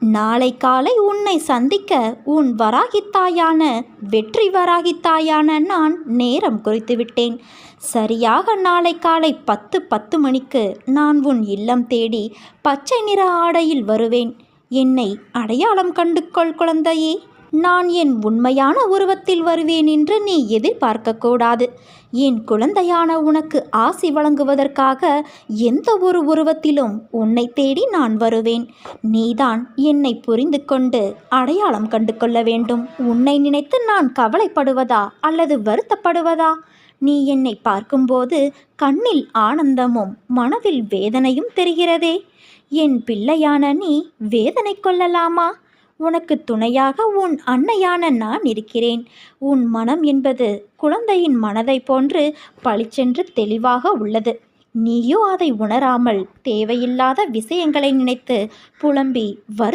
நாளை காலை உன்னை சந்திக்க உன் வராகித்தாயான வெற்றி வராகித்தாயான நான் நேரம் குறித்து விட்டேன். சரியாக நாளை காலை பத்து பத்து மணிக்கு நான் உன் இல்லம் தேடி பச்சை நிற ஆடையில் வருவேன். என்னை அடையாளம் கண்டுகொள் குழந்தையே. நான் என் உண்மையான உருவத்தில் வருவேன் என்று நீ எதிர்பார்க்கக்கூடாது. என் குழந்தையான உனக்கு ஆசி வழங்குவதற்காக எந்த ஒரு உருவத்திலும் உன்னை தேடி நான் வருவேன். நீதான் என்னை புரிந்து கொண்டு அடையாளம் கண்டு கொள்ள வேண்டும். உன்னை நினைத்து நான் கவலைப்படுவதா அல்லது வருத்தப்படுவதா? நீ என்னை பார்க்கும்போது கண்ணில் ஆனந்தமும் மனதில் வேதனையும் தெரிகிறதே. என் பிள்ளையான நீ வேதனை கொள்ளலாமா? உனக்கு துணையாக உன் அன்னையான நான் இருக்கிறேன். உன் மனம் என்பது குழந்தையின் மனதைப் போன்று பளிச்சென்று தெளிவாக உள்ளது. நீயோ அதை உணராமல் தேவையில்லாத விஷயங்களை நினைத்து புலம்பி வரு